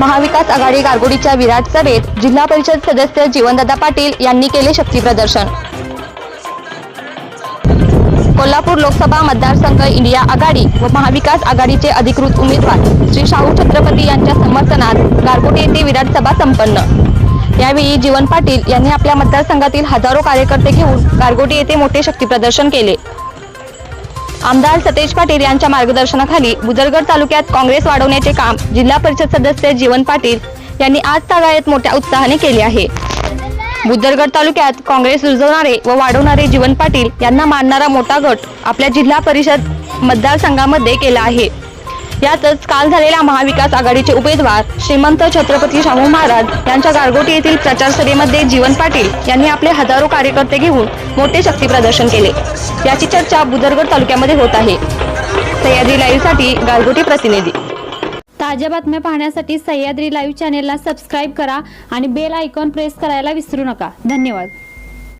महाविकास आघाडी गारगोडीच्या विराट सभेत जिल्हा परिषद सदस्य जीवनदादा पाटील यांनी केले शक्तीप्रदर्शन कोल्हापूर लोकसभा मतदारसंघ इंडिया आघाडी व महाविकास आघाडीचे अधिकृत उमेदवार श्री शाहू छत्रपती यांच्या समर्थनात गारगोटी येथे विराट सभा संपन्न. यावेळी जीवन पाटील यांनी आपल्या मतदारसंघातील हजारो कार्यकर्ते घेऊन गारगोटी येथे मोठे शक्तीप्रदर्शन केले. आमदार सतेज पाटील यांच्या मार्गदर्शनाखाली बुजरगड तालुक्यात काँग्रेस वाढवण्याचे काम जिल्हा परिषद सदस्य जीवन पाटील यांनी आज तागायत मोठ्या उत्साहाने केले आहे. बुद्दरगड तालुक्यात काँग्रेस रुजवणारे व वाढवणारे जीवन पाटील यांना मानणारा मोठा गट आपल्या जिल्हा परिषद मतदारसंघामध्ये केला आहे. यातच काल झालेल्या महाविकास आघाडीचे उमेदवार श्रीमंत छत्रपती शाहू महाराज यांच्या गारगोटी येथील प्रचार सभेमध्ये जीवन पाटील यांनी आपले हजारो कार्यकर्ते घेऊन मोठे शक्ती प्रदर्शन केले. याची चर्चा बुदरगड तालुक्यामध्ये होत आहे. सह्याद्री लाईव्हसाठी गारगोटी प्रतिनिधी. ताज्या बातम्या पाहण्यासाठी सह्याद्री लाईव्ह चॅनेलला सबस्क्राईब करा आणि बेल आयकॉन प्रेस करायला विसरू नका. धन्यवाद.